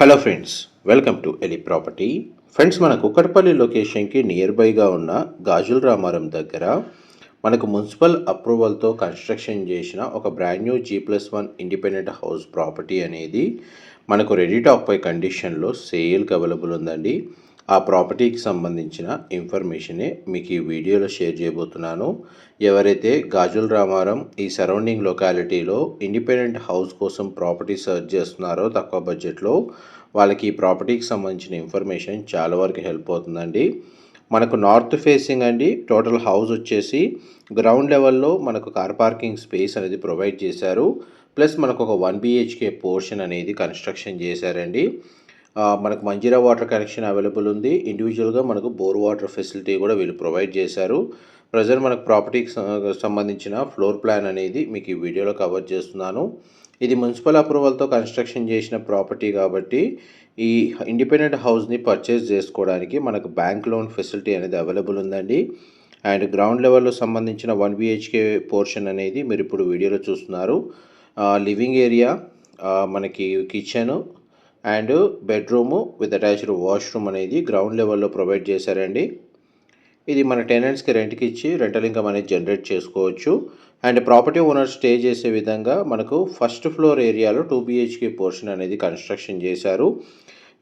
Hello friends welcome to Eli property friends మన కుక్కట్పల్లి లొకేషన్కి near బైగా ఉన్న గాజుల రామారం దగ్గర మనకు మున్సిపల్ అప్రూవల్తో కన్స్ట్రక్షన్ చేసిన ఒక brand new G plus one independent house property అనేది మనకు రెడీ టాక్ పై కండిషన్లో సేల్కి అవైలబుల్ ఉందండి. ఆ ప్రాపర్టీకి సంబంధించిన ఇన్ఫర్మేషనే మీకు ఈ వీడియోలో షేర్ చేయబోతున్నాను. ఎవరైతే గాజుల్ రామారం ఈ సరౌండింగ్ లొకాలిటీలో ఇండిపెండెంట్ హౌస్ కోసం ప్రాపర్టీ సర్చ్ చేస్తున్నారో తక్కువ బడ్జెట్లో వాళ్ళకి ఈ ప్రాపర్టీకి సంబంధించిన ఇన్ఫర్మేషన్ చాలా వరకు హెల్ప్ అవుతుందండి. మనకు నార్త్ ఫేసింగ్ అండి టోటల్ హౌస్ వచ్చేసి గ్రౌండ్ లెవెల్లో మనకు కార్ పార్కింగ్ స్పేస్ అనేది ప్రొవైడ్ చేశారు. ప్లస్ మనకు ఒక వన్ బిహెచ్కే పోర్షన్ అనేది కన్స్ట్రక్షన్ చేశారండి. మనకు మంజీరా వాటర్ కనెక్షన్ అవైలబుల్ ఉంది. ఇండివిజువల్గా మనకు బోర్ వాటర్ ఫెసిలిటీ కూడా వీళ్ళు ప్రొవైడ్ చేశారు. ప్రజెంట్ మనకు ప్రాపర్టీకి సంబంధించిన ఫ్లోర్ ప్లాన్ అనేది మీకు ఈ వీడియోలో కవర్ చేస్తున్నాను. ఇది మున్సిపల్ అప్రూవల్తో కన్స్ట్రక్షన్ చేసిన ప్రాపర్టీ కాబట్టి ఈ ఇండిపెండెంట్ హౌస్ని పర్చేజ్ చేసుకోవడానికి మనకు బ్యాంక్ లోన్ ఫెసిలిటీ అనేది అవైలబుల్ ఉందండి. అండ్ గ్రౌండ్ లెవెల్లో సంబంధించిన వన్ బిహెచ్కే పోర్షన్ అనేది మీరు ఇప్పుడు వీడియోలో చూస్తున్నారు. లివింగ్ ఏరియా మనకి kitchen and bedroom with attached washroom అనేది గ్రౌండ్ లెవెల్లో ప్రొవైడ్ చేశారండి. ఇది మన టెనెంట్స్కి రెంట్కి ఇచ్చి రెంటల్ ఇన్కమ్ అనేది జనరేట్ చేసుకోవచ్చు. అండ్ ప్రాపర్టీ ఓనర్ స్టే చేసే విధంగా మనకు ఫస్ట్ ఫ్లోర్ ఏరియాలో టూ బిహెచ్కే పోర్షన్ అనేది కన్స్ట్రక్షన్ చేశారు.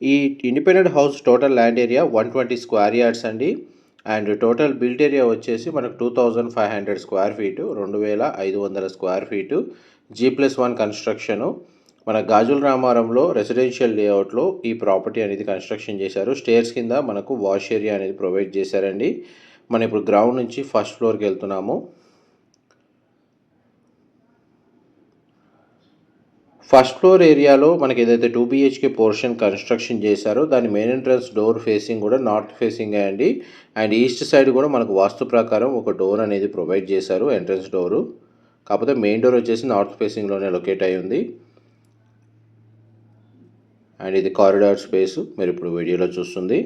ఈ independent house total land area one twenty square yards అండి. అండ్ టోటల్ బిల్ట్ ఏరియా వచ్చేసి మనకు two thousand five hundred square feet రెండు వేల ఐదు వందల square feet G plus one construction. మన గాజుల రామారంలో రెసిడెన్షియల్ లేఅవుట్లో ఈ ప్రాపర్టీ అనేది కన్స్ట్రక్షన్ చేశారు. స్టేర్స్ కింద మనకు వాష్ ఏరియా అనేది ప్రొవైడ్ చేశారండి. మనం ఇప్పుడు గ్రౌండ్ నుంచి ఫస్ట్ ఫ్లోర్కి వెళ్తున్నాము. ఫస్ట్ ఫ్లోర్ ఏరియాలో మనకి ఏదైతే టూ బిహెచ్కే పోర్షన్ కన్స్ట్రక్షన్ చేశారో దాని మెయిన్ ఎంట్రన్స్ డోర్ ఫేసింగ్ కూడా నార్త్ ఫేసింగ్ అండి. అండ్ ఈస్ట్ సైడ్ కూడా మనకు వాస్తు ప్రకారం ఒక డోర్ అనేది ప్రొవైడ్ చేశారు ఎంట్రన్స్ డోరు కాకపోతే మెయిన్ డోర్ వచ్చేసి నార్త్ ఫేసింగ్లోనే లొకేట్ అయి ఉంది అండ్ ఇది కారిడార్ స్పేస్ మీరు ఇప్పుడు వీడియోలో చూస్తుంది.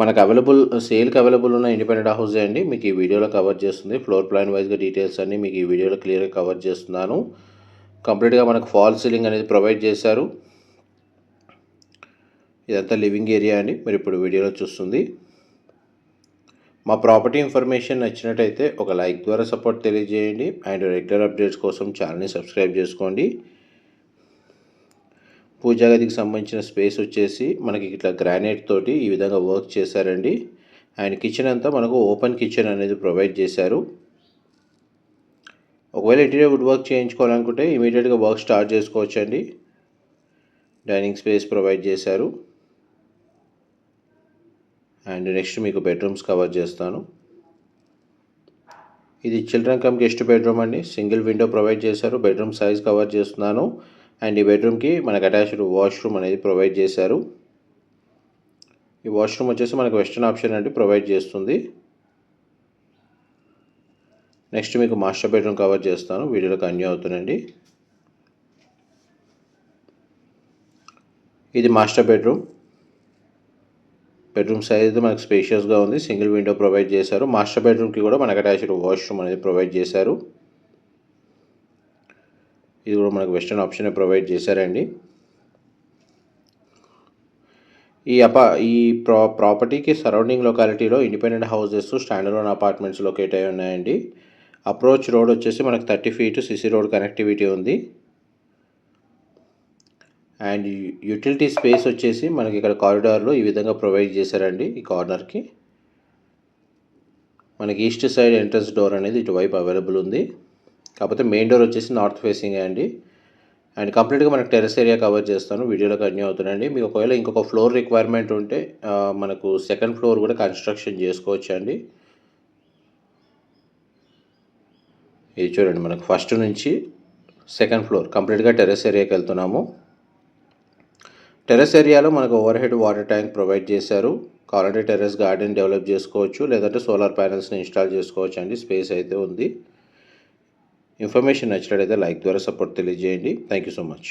మనకు అవైలబుల్ సేల్కి అవైలబుల్ ఉన్న ఇండిపెండెంట్ హౌస్ అండి. మీకు ఈ వీడియోలో కవర్ చేస్తుంది. ఫ్లోర్ ప్లాన్ వైజ్గా డీటెయిల్స్ అన్ని మీకు ఈ వీడియోలో క్లియర్గా కవర్ చేస్తున్నాను. కంప్లీట్గా మనకు ఫాల్ సీలింగ్ అనేది ప్రొవైడ్ చేశారు. ఇదంతా లివింగ్ ఏరియా అండి. మీరు ఇప్పుడు వీడియోలో చూస్తుంది. మా ప్రాపర్టీ ఇన్ఫర్మేషన్ నచ్చినట్టయితే ఒక లైక్ ద్వారా సపోర్ట్ తెలియజేయండి. అండ్ రెగ్యులర్ అప్డేట్స్ కోసం ఛానల్ని సబ్స్క్రైబ్ చేసుకోండి. పూజా గదికి సంబంధించిన స్పేస్ వచ్చేసి మనకి ఇట్లా గ్రానైట్ తోటి ఈ విధంగా వర్క్ చేశారండి. అండ్ కిచెన్ అంతా మనకు ఓపెన్ కిచెన్ అనేది ప్రొవైడ్ చేశారు. ఒకవేళ ఇంటీరియర్ వుడ్ వర్క్ చేయించుకోవాలనుకుంటే ఇమీడియట్గా వర్క్ స్టార్ట్ చేసుకోవచ్చండి. డైనింగ్ స్పేస్ ప్రొవైడ్ చేశారు. అండ్ నెక్స్ట్ మీకు బెడ్రూమ్స్ కవర్ చేస్తాను. ఇది చిల్డ్రన్ కమ్ గెస్ట్ బెడ్రూమ్ అండి. సింగిల్ విండో ప్రొవైడ్ చేశారు. బెడ్రూమ్ సైజ్ కవర్ చేస్తున్నాను. అండ్ ఈ బెడ్రూమ్కి మనకు అటాచ్డ్ వాష్రూమ్ అనేది ప్రొవైడ్ చేశారు. ఈ వాష్రూమ్ వచ్చేసి మనకు వెస్టర్న్ ఆప్షన్ అంటే ప్రొవైడ్ చేస్తుంది. నెక్స్ట్ మీకు మాస్టర్ బెడ్రూమ్ కవర్ చేస్తాను. వీడియోలో కన్యూ అవుతుందండి. ఇది మాస్టర్ బెడ్రూమ్. బెడ్రూమ్ సైజ్ మనకు స్పేషియస్గా ఉంది. సింగిల్ విండో ప్రొవైడ్ చేశారు. మాస్టర్ బెడ్రూమ్కి కూడా మనకు అటాచ్డ్ వాష్రూమ్ అనేది ప్రొవైడ్ చేశారు. ఇది కూడా మనకు వెస్టర్న్ ఆప్షనే ప్రొవైడ్ చేశారండి. ఈ అపా ఈ ప్రా ప్రాపర్టీకి surrounding లొకాలిటీలో independent houses standalone apartments locate అయి ఉన్నాయండి. అప్రోచ్ రోడ్ వచ్చేసి మనకు thirty feet CC road connectivity ఉంది. అండ్ యూటిలిటీ స్పేస్ వచ్చేసి మనకి ఇక్కడ కారిడార్లో ఈ విధంగా ప్రొవైడ్ చేశారండి ఈ కార్నర్కి మనకి ఈస్ట్ సైడ్ ఎంట్రన్స్ డోర్ అనేది ఇటువైపు అవైలబుల్ ఉంది. కాకపోతే మెయిన్ డోర్ వచ్చేసి నార్త్ ఫేసింగ్ అండి. అండ్ కంప్లీట్గా మనకు టెరెస్ ఏరియా కవర్ చేస్తాను. వీడియోలో కంటిన్యూ అవుతుందండి మీకు ఒకవేళ ఇంకొక ఫ్లోర్ రిక్వైర్మెంట్ ఉంటే మనకు సెకండ్ ఫ్లోర్ కూడా కన్స్ట్రక్షన్ చేసుకోవచ్చు అండి ఇది చూడండి మనకు ఫస్ట్ నుంచి సెకండ్ ఫ్లోర్ కంప్లీట్గా టెరెస్ ఏరియాకి వెళ్తున్నాము. టెరెస్ ఏరియాలో మనకు overhead water tank provide చేశారు. కావాలంటే టెరెస్ గార్డెన్ డెవలప్ చేసుకోవచ్చు. లేదంటే సోలార్ ప్యానల్స్ని ఇన్స్టాల్ చేసుకోవచ్చు అండి స్పేస్ అయితే ఉంది. ఇన్ఫర్మేషన్ నచ్చినట్లయితే లైక్ ద్వారా సపోర్ట్ తెలియజేయండి. Thank you so much